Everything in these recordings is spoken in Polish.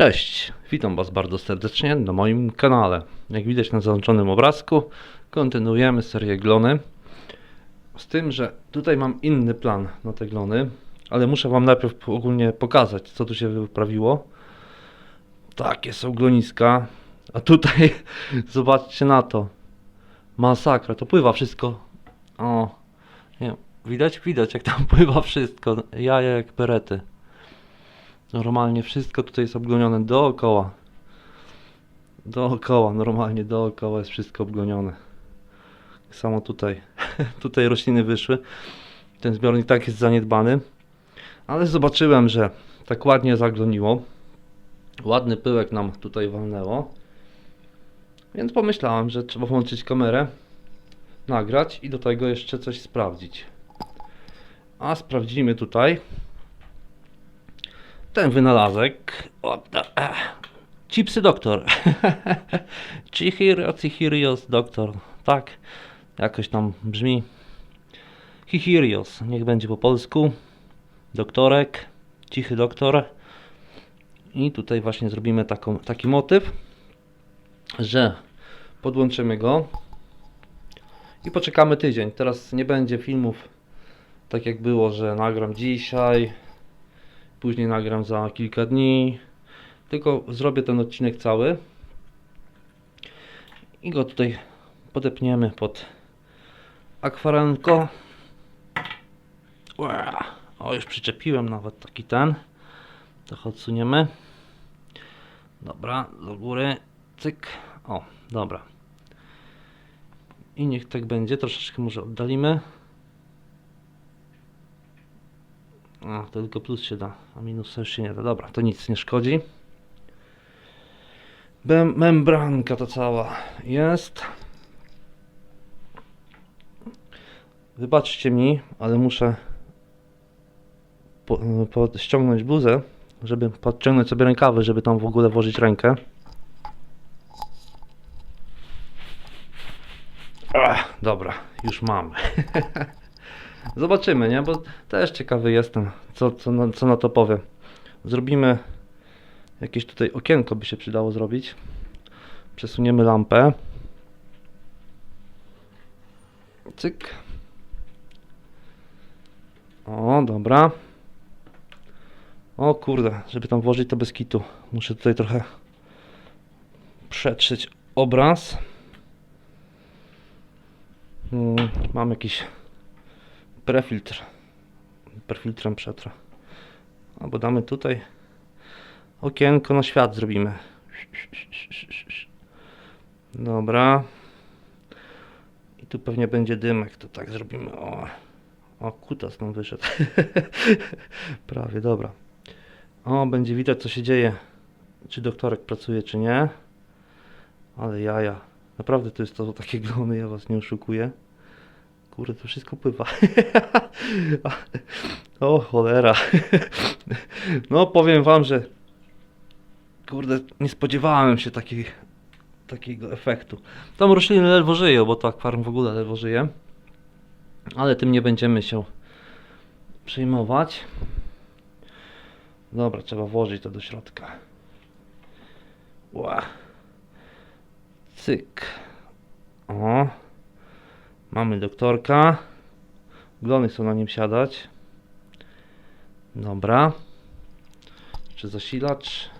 Cześć, witam Was bardzo serdecznie na moim kanale. Jak widać na załączonym obrazku, kontynuujemy serię glony. Z tym, że tutaj mam inny plan na te glony, ale muszę Wam najpierw ogólnie pokazać, co tu się wyprawiło. Takie są gloniska, a tutaj zobaczcie na to. Masakra, to pływa wszystko. O, nie, widać? Widać jak tam pływa wszystko. Jaja jak perety. Normalnie wszystko tutaj jest obgonione dookoła. Dookoła, normalnie dookoła jest wszystko obgonione. Samo tutaj. tutaj rośliny wyszły. Ten zbiornik tak jest zaniedbany. Ale zobaczyłem, że tak ładnie zagloniło. Ładny pyłek nam tutaj walnęło. Więc pomyślałem, że trzeba włączyć kamerę, nagrać i do tego jeszcze coś sprawdzić. A sprawdzimy tutaj ten wynalazek. Eh. Chipsy doktor. Chihiro, Chihirios doktor. Tak, jakoś tam brzmi. Chihirios, niech będzie po polsku. Doktorek, cichy doktor. I tutaj właśnie zrobimy taką, taki motyw, że podłączymy go i poczekamy tydzień. Teraz nie będzie filmów tak jak było, że nagram dzisiaj, później nagram za kilka dni. Tylko zrobię ten odcinek cały i go tutaj podepniemy pod akwarelko. Ua, O, już przyczepiłem nawet taki ten. Trochę odsuniemy. Dobra, do góry. Cyk. O, dobra. I niech tak będzie. Troszeczkę może oddalimy. A, to tylko plus się da, a minus już się nie da. Dobra, to nic nie szkodzi. Mem membranka to cała jest. Wybaczcie mi, ale muszę po, po, ściągnąć bluzę, żeby podciągnąć sobie rękawy, żeby tam w ogóle włożyć rękę. Ach, dobra, już mam. Zobaczymy, nie? Bo też ciekawy jestem, co, co, na, co na to powiem. Zrobimy jakieś tutaj okienko by się przydało zrobić. Przesuniemy lampę. Cyk. O, dobra. O kurde, żeby tam włożyć to bez kitu. Muszę tutaj trochę przetrzeć obraz. Hmm, mam jakiś prefiltr. Prefiltrem przetrę. Albo damy tutaj okienko na świat zrobimy. Dobra. I tu pewnie będzie dymek, to tak zrobimy. O, o kutas nam wyszedł. Prawie, dobra. O, będzie widać co się dzieje. Czy doktorek pracuje, czy nie. Ale jaja. Naprawdę to jest to takie glony, ja was nie oszukuję. Kurde, to wszystko pływa. o cholera. no powiem wam, że kurde, nie spodziewałem się takiej, takiego efektu. Tam rośliny ledwo żyją, bo to akwarium w ogóle ledwo żyje. Ale tym nie będziemy się przejmować. Dobra, trzeba włożyć to do środka. Ła. Cyk. O. Mamy doktorka. Glony chcą na nim siadać. Dobra. Jeszcze zasilacz.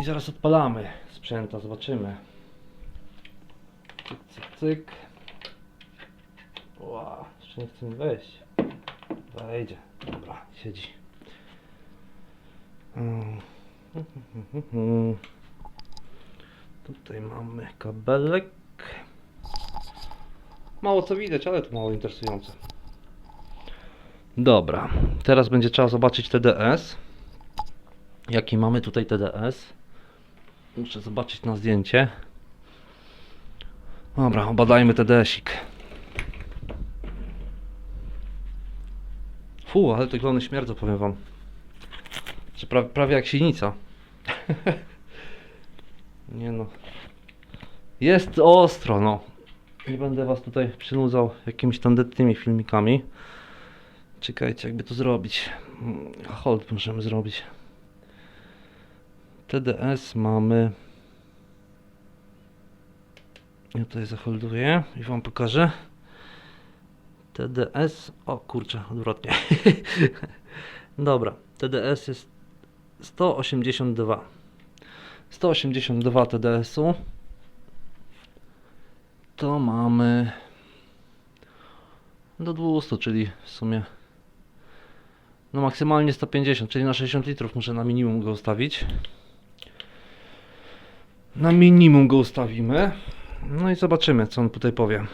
I zaraz odpalamy sprzęta, zobaczymy. Cyk, cyk, cyk. Ła, jeszcze nie chce mi wejść. Wejdzie. Dobra, siedzi. Mm. Tutaj mamy kabelek. Mało co widać, ale to mało interesujące. Dobra, teraz będzie trzeba zobaczyć TDS. Jaki mamy tutaj TDS? Muszę zobaczyć na zdjęcie. Dobra, obadajmy TDS-ik. Fu, ale te glony śmierdzą, powiem wam. Że pra, prawie jak silnica. Nie no. Jest ostro, no. Nie będę was tutaj przynudzał jakimiś tandetnymi filmikami. Czekajcie, jakby to zrobić. Hold możemy zrobić. TDS mamy. Ja tutaj zaholduję i wam pokażę. TDS. O kurczę, odwrotnie. Dobra, TDS jest 182. 182 TDS-u. To mamy do 200, czyli w sumie no maksymalnie 150, czyli na 60 litrów muszę na minimum go ustawić. Na minimum go ustawimy. No i zobaczymy, co on tutaj powie.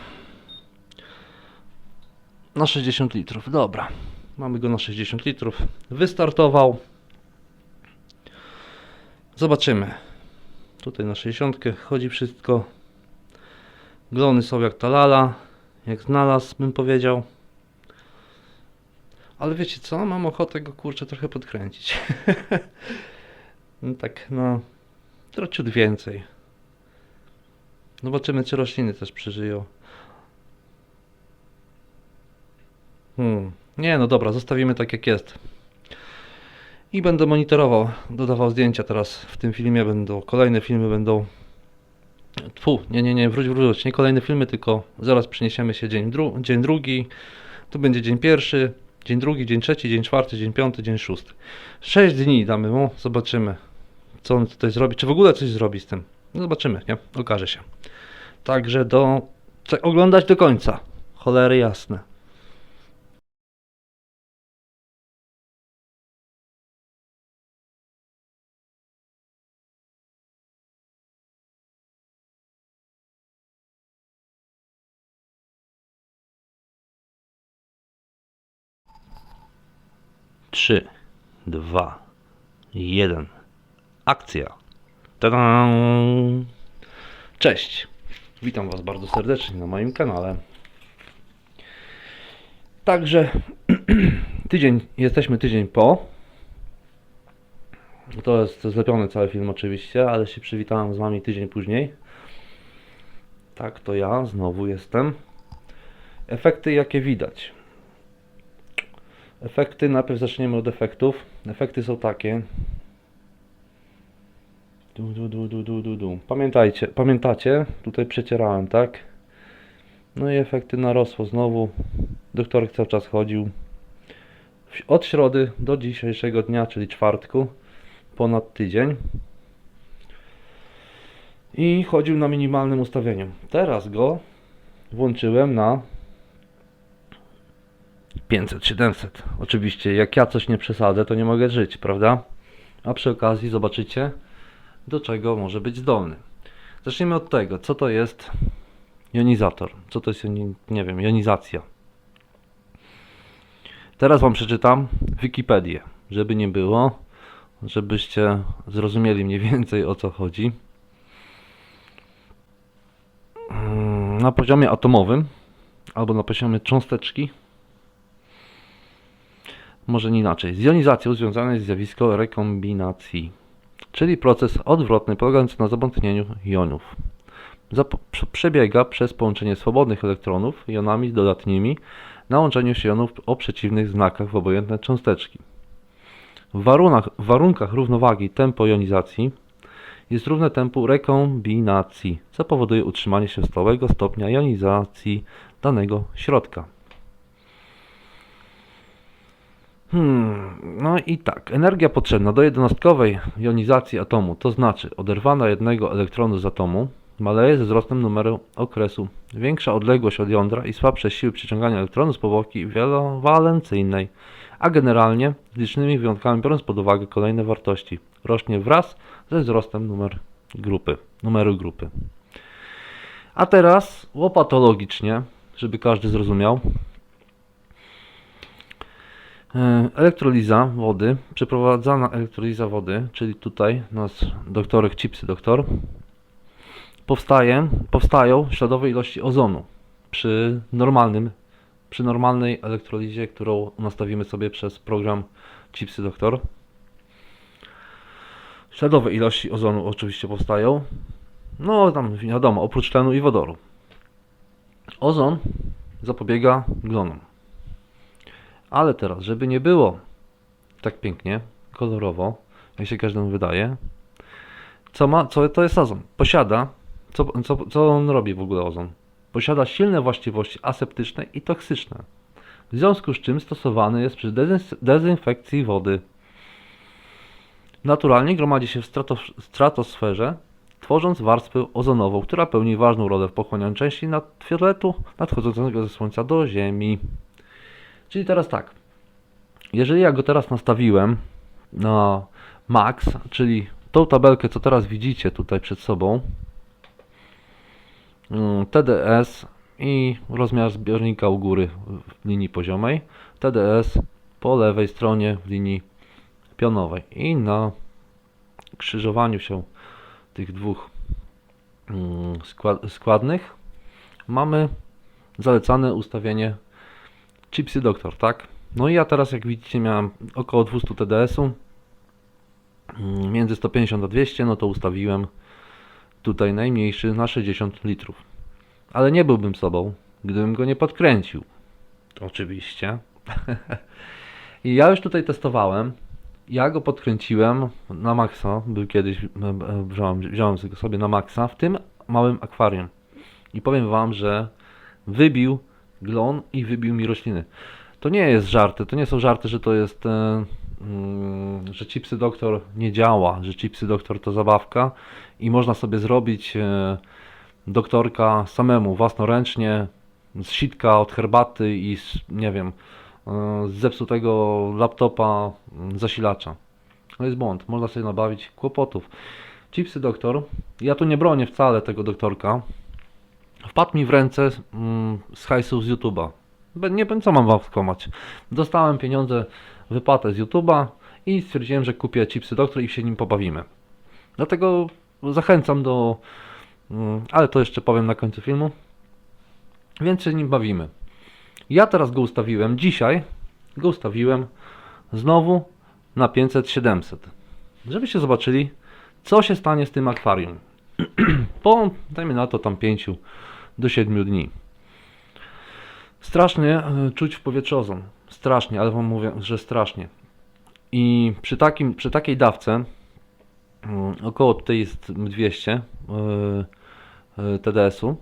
Na 60 litrów, dobra. Mamy go na 60 litrów. Wystartował. Zobaczymy. Tutaj na 60 chodzi wszystko. Glony są jak talala, jak znalazł, bym powiedział. Ale wiecie co? Mam ochotę go kurczę trochę podkręcić. no tak, no. Trochę ciut więcej. Zobaczymy, czy rośliny też przeżyją. Hmm. Nie, no dobra, zostawimy tak jak jest. I będę monitorował, dodawał zdjęcia teraz w tym filmie. Będą kolejne filmy, będą. Tfu, nie, nie, nie, wróć, wróć. Nie kolejne filmy, tylko zaraz przeniesiemy się dzień, dru dzień drugi. Tu będzie dzień pierwszy, dzień drugi, dzień trzeci, dzień czwarty, dzień piąty, dzień szósty. Sześć dni damy mu, zobaczymy, co on tutaj zrobi. Czy w ogóle coś zrobi z tym? No zobaczymy, nie? Okaże się. Także do. Oglądać do końca. Cholery jasne. Trzy, dwa, jeden. Akcja. Tada! Cześć. Witam Was bardzo serdecznie na moim kanale. Także tydzień, jesteśmy tydzień po. To jest zlepiony cały film oczywiście, ale się przywitałem z Wami tydzień później. Tak, to ja znowu jestem. Efekty jakie widać. Efekty, najpierw zaczniemy od efektów. Efekty są takie. Du, du, du, du, du, du, du. Pamiętajcie, pamiętacie, tutaj przecierałem, tak? No i efekty narosło znowu. Doktorek cały czas chodził. Od środy do dzisiejszego dnia, czyli czwartku, ponad tydzień. I chodził na minimalnym ustawieniu. Teraz go włączyłem na 500-700. Oczywiście, jak ja coś nie przesadzę, to nie mogę żyć, prawda? A przy okazji zobaczycie, do czego może być zdolny. Zacznijmy od tego, co to jest jonizator. Co to jest, nie wiem, jonizacja. Teraz Wam przeczytam Wikipedię, żeby nie było, żebyście zrozumieli mniej więcej o co chodzi. Na poziomie atomowym albo na poziomie cząsteczki może nie inaczej. Z jonizacją związane jest zjawisko rekombinacji, czyli proces odwrotny polegający na zabłąknieniu jonów. Przebiega przez połączenie swobodnych elektronów jonami dodatnimi na łączeniu się jonów o przeciwnych znakach w obojętne cząsteczki. W warunkach, w warunkach równowagi tempo jonizacji jest równe tempu rekombinacji, co powoduje utrzymanie się stałego stopnia jonizacji danego środka. Hmm, no i tak, energia potrzebna do jednostkowej jonizacji atomu, to znaczy oderwana jednego elektronu z atomu, maleje ze wzrostem numeru okresu. Większa odległość od jądra i słabsze siły przyciągania elektronu z powłoki wielowalencyjnej, a generalnie z licznymi wyjątkami biorąc pod uwagę kolejne wartości, rośnie wraz ze wzrostem numer grupy, numeru grupy. A teraz łopatologicznie, żeby każdy zrozumiał, Elektroliza wody, przeprowadzana elektroliza wody, czyli tutaj nasz doktorek Chipsy doktor, powstaje, powstają śladowe ilości ozonu przy normalnym, przy normalnej elektrolizie, którą nastawimy sobie przez program Chipsy doktor. Śladowe ilości ozonu oczywiście powstają. No tam wiadomo, oprócz tlenu i wodoru. Ozon zapobiega glonom Ale teraz, żeby nie było tak pięknie, kolorowo, jak się każdemu wydaje, co ma, co to jest ozon? Posiada, co, co, co on robi w ogóle ozon? Posiada silne właściwości aseptyczne i toksyczne. W związku z czym stosowany jest przy dezyn- dezynfekcji wody. Naturalnie gromadzi się w stratos- stratosferze, tworząc warstwę ozonową, która pełni ważną rolę w pochłanianiu części nadfioletu nadchodzącego ze Słońca do Ziemi. Czyli teraz tak, jeżeli ja go teraz nastawiłem na max, czyli tą tabelkę, co teraz widzicie tutaj przed sobą, mm, TDS i rozmiar zbiornika u góry w linii poziomej, TDS po lewej stronie w linii pionowej. I na krzyżowaniu się tych dwóch mm, skład- składnych mamy zalecane ustawienie Chipsy Doctor, tak? No i ja teraz jak widzicie miałem około 200 TDS-u mm, między 150 a 200 no to ustawiłem tutaj najmniejszy na 60 litrów. Ale nie byłbym sobą gdybym go nie podkręcił. Oczywiście. I ja już tutaj testowałem. Ja go podkręciłem na maksa, był kiedyś, wziąłem, wziąłem go sobie na maksa w tym małym akwarium. I powiem wam, że wybił glon i wybił mi rośliny. To nie jest żarty, to nie są żarty, że to jest, e, mm, że Chipsy Doktor nie działa, że Chipsy Doktor to zabawka i można sobie zrobić e, doktorka samemu, własnoręcznie, z sitka od herbaty i z, nie wiem, e, z zepsutego laptopa mm, zasilacza. To jest błąd, można sobie nabawić kłopotów. Chipsy Doktor, ja tu nie bronię wcale tego doktorka, wpadł mi w ręce mm, z hajsów z YouTube'a. Be- Nie wiem, co mam wam skłamać. Dostałem pieniądze, wypłatę z YouTube'a i stwierdziłem, że kupię chipsy doktor i się nim pobawimy. Dlatego zachęcam do. mm, Ale to jeszcze powiem na końcu filmu. Więc się nim bawimy. Ja teraz go ustawiłem, dzisiaj go ustawiłem znowu na 500-700. Żebyście zobaczyli, co się stanie z tym akwarium. Po, dajmy na to tam 5 do 7 dni. Strasznie e, czuć w powietrzu ozon. Strasznie, ale wam mówię, że strasznie. I przy, takim, przy takiej dawce, mm, około tutaj jest 200 e, e, TDS-u,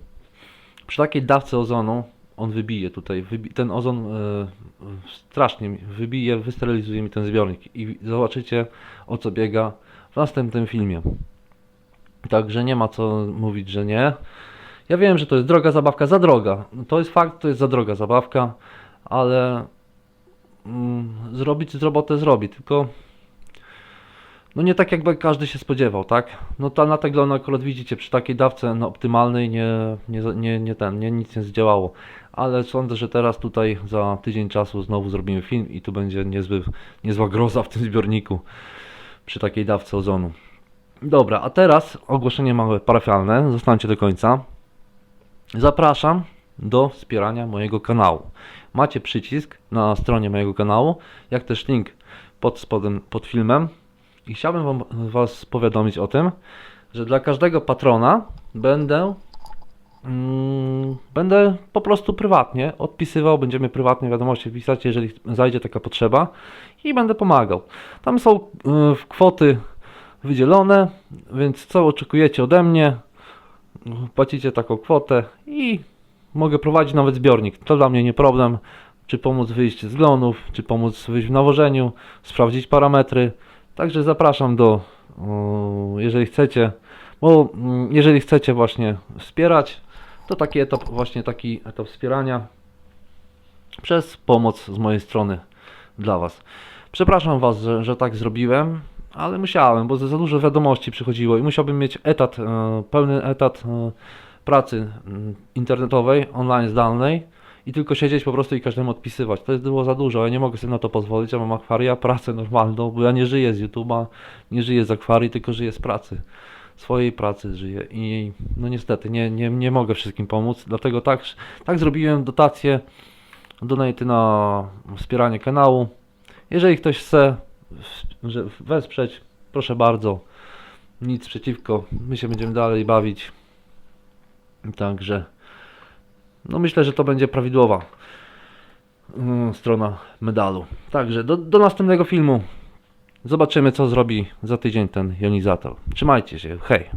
przy takiej dawce ozonu on wybije tutaj, ten ozon strasznie wybije, wysterylizuje mi ten zbiornik i zobaczycie o co biega w następnym filmie. Także nie ma co mówić, że nie. Ja wiem, że to jest droga zabawka, za droga. To jest fakt, to jest za droga zabawka, ale mm, zrobić z robotę zrobi, tylko no nie tak jakby każdy się spodziewał, tak? No ta na no akurat widzicie, przy takiej dawce no, optymalnej nie, nie, nie, nie ten, nie, nic nie zdziałało. Ale sądzę, że teraz tutaj za tydzień czasu znowu zrobimy film i tu będzie niezły, niezła groza w tym zbiorniku przy takiej dawce ozonu. Dobra, a teraz ogłoszenie małe parafialne, zostańcie do końca. Zapraszam do wspierania mojego kanału. Macie przycisk na stronie mojego kanału, jak też link pod spodem, pod filmem. I chciałbym wam, Was powiadomić o tym, że dla każdego patrona będę mm, będę po prostu prywatnie odpisywał, będziemy prywatnie wiadomości pisać, jeżeli zajdzie taka potrzeba i będę pomagał. Tam są y, kwoty wydzielone, więc co oczekujecie ode mnie? Płacicie taką kwotę i mogę prowadzić nawet zbiornik. To dla mnie nie problem, czy pomóc wyjść z glonów, czy pomóc wyjść w nawożeniu, sprawdzić parametry. Także zapraszam do, jeżeli chcecie, bo mm, jeżeli chcecie właśnie wspierać, to taki etap, właśnie taki etap wspierania przez pomoc z mojej strony dla Was. Przepraszam Was, że, że tak zrobiłem, ale musiałem, bo za dużo wiadomości przychodziło i musiałbym mieć etat, e, pełny etat e, pracy mm, internetowej, online, zdalnej i tylko siedzieć po prostu i każdemu odpisywać. To jest było za dużo, ja nie mogę sobie na to pozwolić, ja mam akwaria, pracę normalną, bo ja nie żyję z YouTube'a, nie żyję z akwarii, tylko żyję z pracy. Swojej pracy żyję i no niestety nie, nie, nie mogę wszystkim pomóc, dlatego tak, tak zrobiłem dotację, donaty na wspieranie kanału. Jeżeli ktoś chce wesprzeć, proszę bardzo, nic przeciwko, my się będziemy dalej bawić. Także no myślę, że to będzie prawidłowa mm, strona medalu. Także do, do następnego filmu. Zobaczymy co zrobi za tydzień ten jonizator. Trzymajcie się, hej.